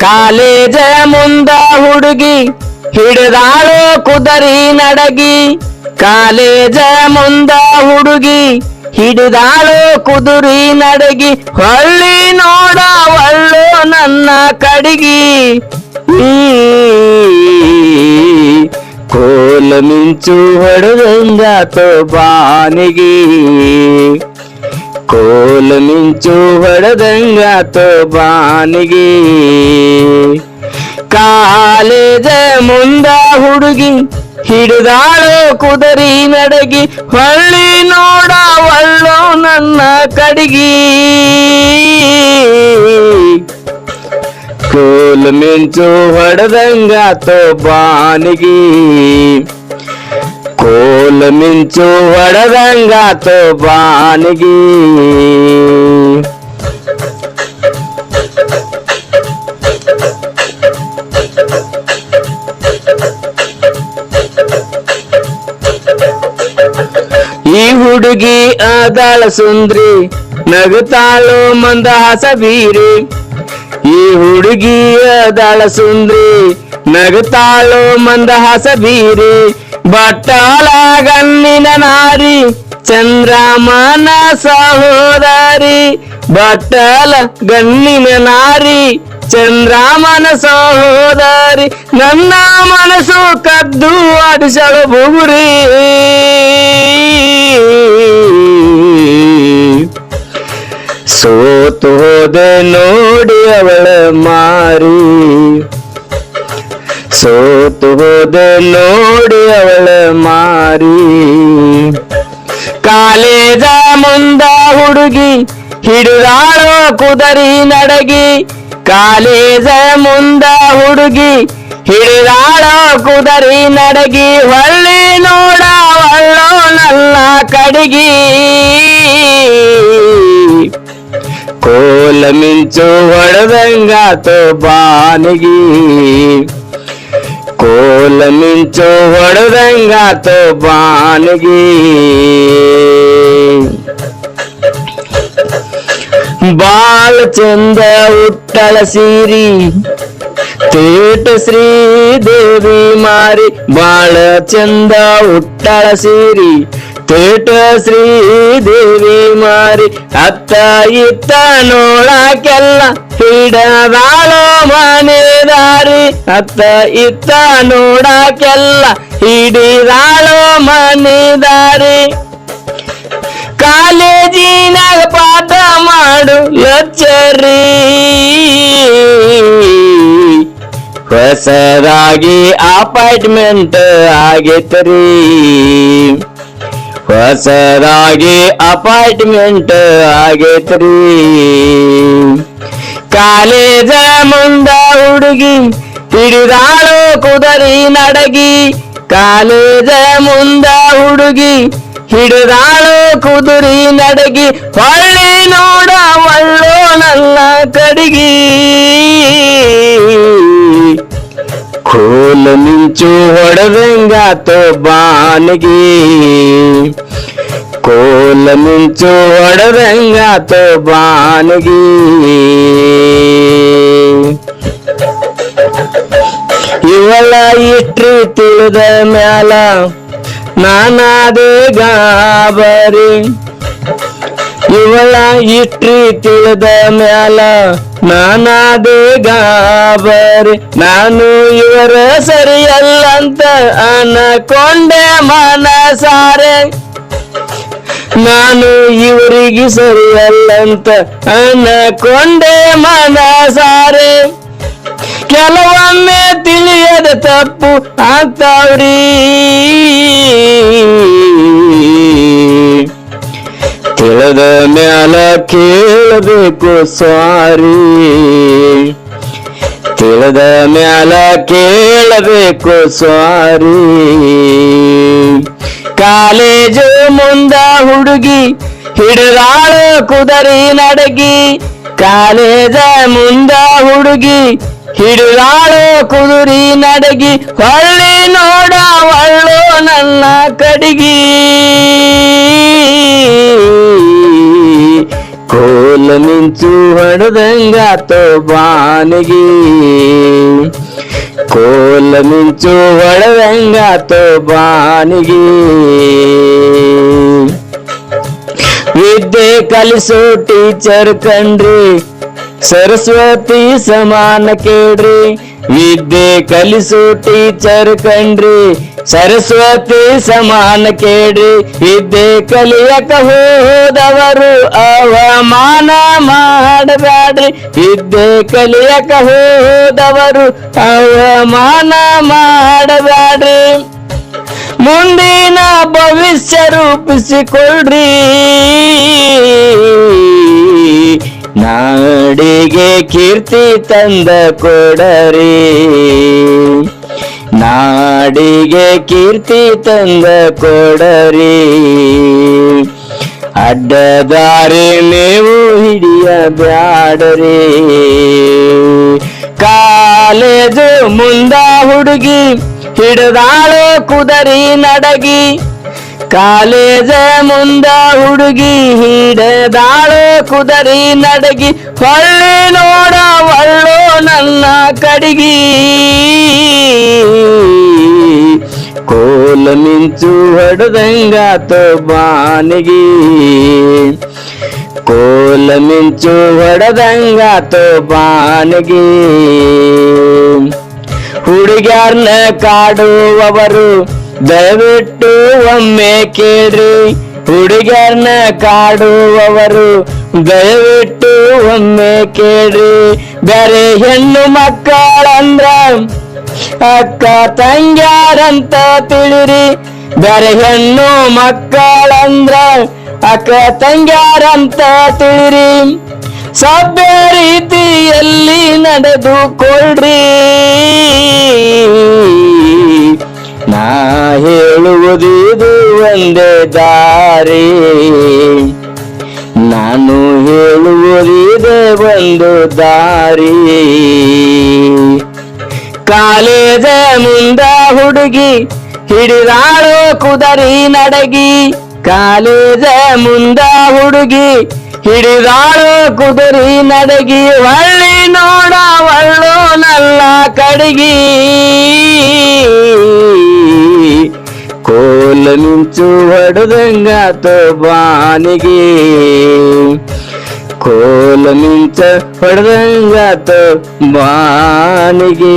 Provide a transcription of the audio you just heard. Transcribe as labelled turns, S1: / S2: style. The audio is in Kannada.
S1: ಕಾಲೇಜ ಮುಂದ ಹುಡುಗಿ ಹಿಡಿದಾಳು ಕುದರಿ ನಡಗಿ. ಕಾಲೇಜ ಮುಂದ ಹುಡುಗಿ ಹಿಡಿದಾಳು ಕುದುರಿ ನಡಗಿ. ಹೊಳ್ಳಿ ನೋಡ ಒಳ್ಳು ನನ್ನ ಕಡಿಗಿ. ಕೋಲ ಮಿಂಚು ಹೊಡೆದಂಗಾತೋ ಬಾನಿಗೆ. ಕೋಲ ಮಿಂಚು ಹೊಡೆದಂಗಾತೋ ಬಾನಿಗೆ. ಕಾಲೇಜ ಮುಂದ ಹುಡುಗಿ ಹಿಡಿದಾಳೋ ಕುದರಿ ನಡಗಿ, ಹೊಳ್ಳಿ ನೋಡ ಒಳ್ಳೋ ನನ್ನ ಕಡಿಗಿ. ಕೋಲ ಮಿಂಚು ಹೊಡೆದಂಗಾತೋ ಬಾನಿಗೆ. ಕೋಲ ಮಿಂಚು ಹೊಡೆದಂಗಾತೋ ಬಾನಿಗೆ ಈ ಹುಡುಗಿ ಆದಾಳ ಸುಂದ್ರಿ ನಗುತ್ತಾಳೋ ಮಂದಹಾಸ ಬೀರಿ ಈ ಹುಡುಗಿ ಆದಾಳ ಸುಂದ್ರಿ ನಗುತ್ತಾಳೋ ಮಂದಹಾಸ ಗಣ್ಣಿನ ನಾರಿ, ಚಂದ್ರಮನ ಸಹೋದರಿ. ಬಟ್ಟಲ ಗಣ್ಣಿನ ನಾರಿ, ಚಂದ್ರಮನ ಸಹೋದರಿ. ನನ್ನ ಮನಸ್ಸು ಕದ್ದು ಅಡಿಸಳು ಬುಗುರಿ. ಸೋತು ಹೋದೆ ನೋಡಿ ಅವಳ ಮಾರಿ. ಸೋತು ಹೋದೆ ನೋಡಿ ಅವಳ ಮಾರಿ. ಕಾಲೇಜ ಮುಂದ ಹುಡುಗಿ ಹಿಡಿದಾಳೋ ಕುದರಿ ನಡಗಿ. ಕಾಲೇಜ ಮುಂದ ಹುಡುಗಿ ಹಿಡಿದಾಳೋ ಕುದರಿ ನಡಗಿ. ಹೊಳ್ಳಿ ನೋಡ ಒಳ್ಳೋ ನನ್ನ ಕಡಿಗಿ. ಕೋಲ ಮಿಂಚು ಹೊಡೆದಂಗಾತು ಬಾನಿಗಿ. ಕೋಲ ಮಿಂಚು ಹೊಡೆದಂಗಾತೋ ಬಾನಿಗೆ ಬಾಳ ಚಂದ ಉಟ್ಟಳ ಸೀರಿ, ತೇಟ ಶ್ರೀ ದೇವಿ ಮಾರಿ, ಬಾಳ ಚಂದ ಉಟ್ಟಳ ಸೀರಿ. ತೇಟ ಶ್ರೀ ದೇವಿ ಮಾರಿ ಅತ್ತ ಇತ್ತ ನೋಡಕ್ಕೆಲ್ಲ ಹಿಡದಾಳೋ ಮನೆದಾರಿ. ಅತ್ತ ಇತ್ತ ನೋಡಕ್ಕೆಲ್ಲ ಹಿಡಿದಾಳೋ ಮನೆದಾರಿ. ಕಾಲೇಜಿನಾಗ ಪಾಠ ಮಾಡು ಲಚ್ಚರಿ. ಹೊಸದಾಗಿ ಅಪಾರ್ಟ್ಮೆಂಟ್ ಆಗೈತ್ರಿ. ಹೊಸದಾಗಿ ಅಪಾರ್ಟ್ಮೆಂಟ್ ಆಗೇತ್ರಿ ಕಾಲೇಜ ಮುಂದ ಹುಡುಗಿ ಹಿಡಿದಾಳು ಕುದರಿ ನಡಗಿ. ಕಾಲೇಜ ಮುಂದ ಹುಡುಗಿ ಹಿಡಿದಾಳು ಕುದುರಿ ನಡಗಿ. ಹೊಳ್ಳಿ ನೋಡ ಒಳ್ಳೋ ನನ್ನ ಕಡಿಗಿ. ಕೋಲು ಮಿಂಚು ಹೊಡೆದಂಗಾತು ಬಾನಿಗೆ. ಕೋಲ ಮಿಂಚು ಹೊಡೆದಂಗಾತೋ ಬಾನಿಗೆ ಇವಳ ಇಟ್ರಿ ತಿಳಿದ ಮ್ಯಾಲ ನಾನಾದೇ ಗಾಬರಿ ಇವಳ ಇಟ್ರಿ ತಿಳಿದ ಮ್ಯಾಲ ನಾನಾದೇ ಗಾಬರಿ ನಾನು ಇವರ ಸರಿಯಲ್ಲಂತ ಅನಕೊಂಡೆ ಮನಸಾರೆ ನಾನು ಇವರಿಗೆ ಸರಿಯಲ್ಲಂತ ಅನಕೊಂಡೆ ಮನಸಾರೆ ಕೆಲವೊಮ್ಮೆ ತಿಳಿಯದ ತಪ್ಪು ಆಗ್ತಾವ್ರಿ ತಿಳಿದ ಮ್ಯಾಲ ಕೇಳಬೇಕು ಸಾರಿ ತಿಳಿದ ಮ್ಯಾಲ ಕೇಳಬೇಕು ಸಾರಿ ಕಾಲೇಜು ಮುಂದ ಹುಡುಗಿ ಹಿಡಿದಾಳು ಕುದರಿ ನಡಗಿ. ಕಾಲೇಜ ಮುಂದ ಹುಡುಗಿ ಹಿಡಿದಾಳು ಕುದುರಿ ನಡಗಿ. ಹೊಳ್ಳಿ ನೋಡ ಒಳ್ಳು ನನ್ನ ಕಡಿಗಿ. ಕೋಲ ಮಿಂಚು ಹೊಡೆದಂಗಾತೋ ಬಾನಿಗೆ. ಕೋಲ ಮಿಂಚು ಹೊಡೆದಂಗಾತೋ ಬಾನಿಗೆ ವಿದ್ಯೆ ಕಲಿಸೋ ಟೀಚರ್ ಕಂಡ್ರಿ. ಸರಸ್ವತಿ ಸಮಾನ ಕೇಳ್ರಿ. ವಿದ್ಯೆ ಕಲಿಸು ಟೀಚರ್ ಕಂಡ್ರಿ. ಸರಸ್ವತಿ ಸಮಾನ ಕೇಳ್ರಿ. ವಿದ್ಯೆ ಕಲಿಯಕ ಹೋದವರು ಅವಮಾನ ಮಾಡಬ್ಯಾಡ್ರಿ ವಿದ್ಯೆ ಕಲಿಯಕ ಹೋದವರು ಅವಮಾನ ಮಾಡಬ್ಯಾಡ್ರಿ ಮುಂದಿನ ಭವಿಷ್ಯ ರೂಪಿಸಿಕೊಳ್ಳ್ರಿ ನಾಡಿಗೆ ಕೀರ್ತಿ ತಂದ ಕೊಡರಿ. ನಾಡಿಗೆ ಕೀರ್ತಿ ತಂದ ಕೊಡರಿ. ಅಡ್ಡದಾರಿ ನೀವು ಹಿಡಿಯ ಬ್ಯಾಡರಿ ಕಾಲೇಜು ಮುಂದ ಹುಡುಗಿ ಹಿಡದಾಳು ಕುದರಿ ನಡಗಿ. ಕಾಲೇಜ ಮುಂದ ಹುಡುಗಿ ಹಿಡದಾಳು, ಕುದರಿ ನಡಗಿ, ಹೊಳ್ಳಿ ನೋಡ ಒಳ್ಳು ನನ್ನ ಕಡಿಗಿ. ಕೋಲ ಮಿಂಚು ಹೊಡೆದಂಗಾತ ಬಾನಿಗಿ. ಕೋಲ ಮಿಂಚು ಹೊಡೆದಂಗಾತ ಬಾನಿಗಿ. ಹುಡುಗ್ಯಾರ್ನ ಕಾಡುವವರು ದಯವಿಟ್ಟು ಒಮ್ಮೆ ಕೇಳ್ರಿ ಹುಡುಗರನ್ನ ಕಾಡುವವರು. ದಯವಿಟ್ಟು ಒಮ್ಮೆ ಕೇಳ್ರಿ, ಬೇರೆ ಹೆಣ್ಣು ಮಕ್ಕಳಂದ್ರ ಅಕ್ಕ ತಂಗ್ಯಾರಂತ ತಿಳಿರಿ. ಬೇರೆ ಹೆಣ್ಣು ಮಕ್ಕಳಂದ್ರ ಅಕ್ಕ ತಂಗ್ಯಾರಂತ ತಿಳಿರಿ. ಸಭ್ಯ ರೀತಿಯಲ್ಲಿ ನಡೆದುಕೊಳ್ಳ್ರಿ ನಾ ಹೇಳುವುದಿದು ಒಂದೇ ದಾರಿ. ನಾನು ಹೇಳುವುದಿದೆ ಒಂದು ದಾರಿ. ಕಾಲೇಜ ಮುಂದ ಹುಡುಗಿ, ಹಿಡಿದಾಳು ಕುದರಿ ನಡಗಿ. ಕಾಲೇಜ ಮುಂದ ಹುಡುಗಿ, ಹಿಡಿದಾಳು ಕುದರಿ ನಡಗಿ. ಹೊಳ್ಳಿ ನೋಡ ಒಳ್ಳೋ ನಲ್ಲ ಕಡಿಗಿ. ಕೋಲ ಮಿಂಚು ಹೊಡೆದಂಗಾತ ಬಾನಿಗೆ ಕೋಲ ಮಿಂಚ ಹೊಡೆದಂಗಾತ ಬಾನಿಗೆ